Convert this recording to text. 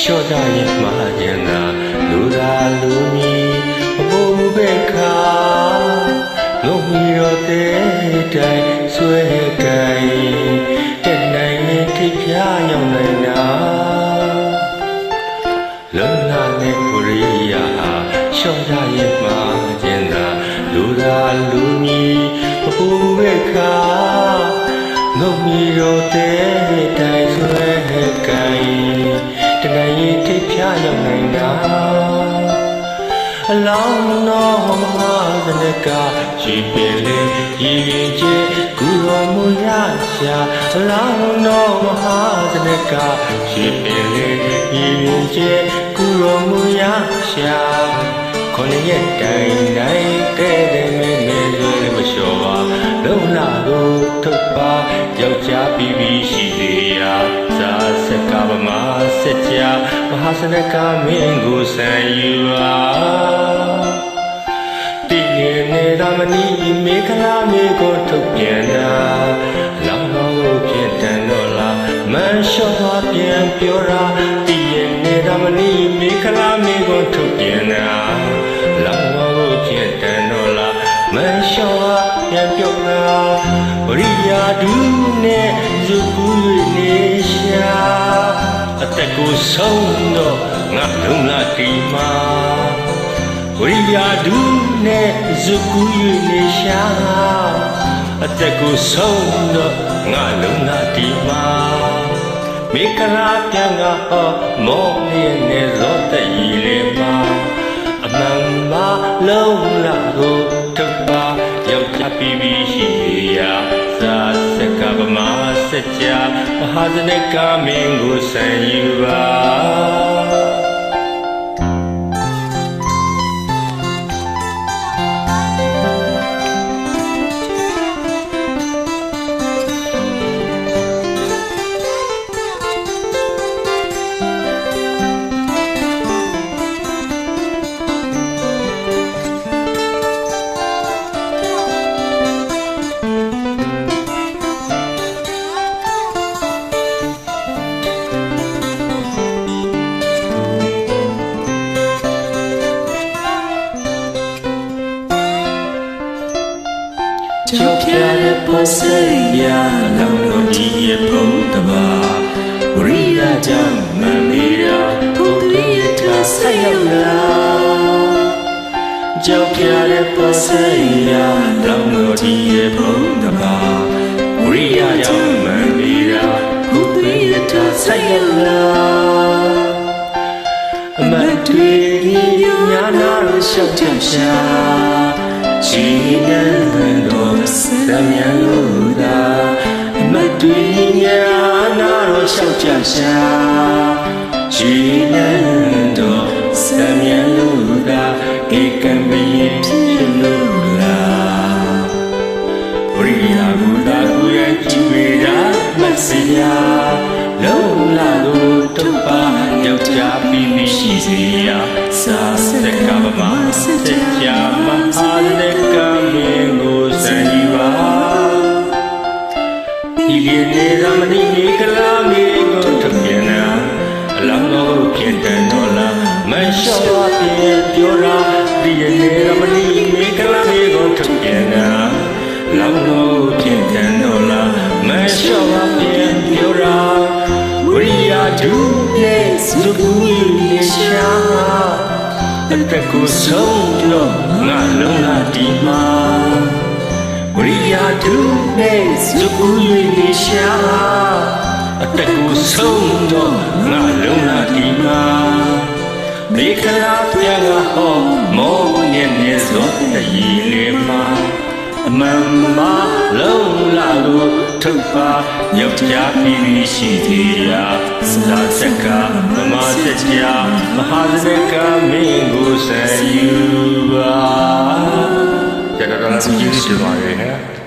လုံလာတဲ့ဘရိယာဟာလျှော့ကြရင်မှားကျင်သာလူသာလူမီအဖို့မူပဲခါလုံမီတော့တဲ့တိုင်ဆွဲကိုင်တက်နိုင်ရင်ထိပ်ဖြားရောက်နိုင်တာလုံလာတဲ့ဘရိယာဟာလျှော့ကြရင်မှားကျင်သာလူသာလူမီအဖို့မူပဲခါငုံမီရောတဲ့တို တနရီထိပ်ဖြားရောက်နိုင်တာအလောင်းတော်မဟာသနကရှိပင်လေရည်ရင်ကျဲကုတော်မူရရှာအလောင်းတော်မဟာသနကရှိပင်လေရည်ရင်ကျဲကုတော်မူရရှာခொနရဲ့တိုင်တိုင်းတဲ့တဲ့မဲမဲလွယ်မလျှော်ပါလုံလာကိုထုတ်ပါယောက်ျားပြီးပြီးရှိသေးရာ စနကမင်းကိုဆံယူပါတည်ရနေသမဏီမေခလာမေကိုထုတ်ပြန်တာလောင်းတော်ကိုဖြစ်တန်တော့လားမန်လျှော့သွားပြန်ပြောတာတည်ရနေသမဏီမေခလာမေကိုထုတ်ပြန်တာလောင်းတော်ကိုဖြစ်တန်တော့လားမန်လျှော့သွားပြန်ပြောတာဝရိယာဒုနဲ့ဇုကူနေရှာ အသက်ကိုဆုံးတော့ငါလုံးလာတီမာဝိယာဒုနဲ့ဇကူယူနေရှာအသက်ကိုဆုံးတော့ငါလုံးလာဒီမှာမိကလာပြန်ကဟောမောနေနေဇောတရီလေမှာအမှန်မလုံးလာကိုထုတ်ပါယောက်ျားပြီးပြီးရှိရာသာစက ဗမာစัจ जा မဟာဇနကမင်းကိုဆံယူပါ ပေါ်စိတ်ရာလောင်လို့ဒီရဲ့ဘုံတပါဝရိယကြောင့်မမီရာဘုရားရထဆက်ရောက်လာကြောက်ပြတဲ့ပေါ်စိတ်ရာလောင်လို့ဒီရဲ့ဘုံတပါဝရိယကြောင့်မမီရာဘုရားရထဆက်ရောက်လာအမတ်တွေညာနာရလျှောက်ထရှာချီနန်း တော်သမယလို့သာအမတ်တွေညာနာရလျှောက်ထရှာချီနန်းတော်သမယလို့သာဧကံဘယင်ဖြစ်လို့လားဝိရိယဘုဒ္ဓကိုရကြည်ဝေရာမတ်စရာလုံးလာကိုထုတ်ပါယောက်ျားပြီးပြီးရှိစေရာသာစကဗမာစัจ जा မဟာ မလျှော့ပါပြန်ပြောတာဒီကိနေသမဏိမိကလာမေကိုထုတ်ပြန်နာလောင်းတော်ကိုဖြစ်တယ်တော်လားမလျှော့ပါပြန်ပြောတာဝိရိယဒုနဲ့သုကူနေရှာအသက်ကိုဆုံးတော့ငါလုံးလာဒီမှာဝိရိယဒုနဲ့သုကူနေရှာအသက်ကိုဆုံးတော့ငါလုံးလာဒီမှာ မေခလာပြန်ကဟောမောနေနေသောတရီလေးမှာအမှန်မလုံးလာလို့ထုတ်ပါယောက်ျားပြီးပြီးရှိသေးရာသာစကမမစัจ जा မဟာဇနကမင်းကိုဆံယူပါကျွန်တော်တို့ကြည့်ကြပါရစေ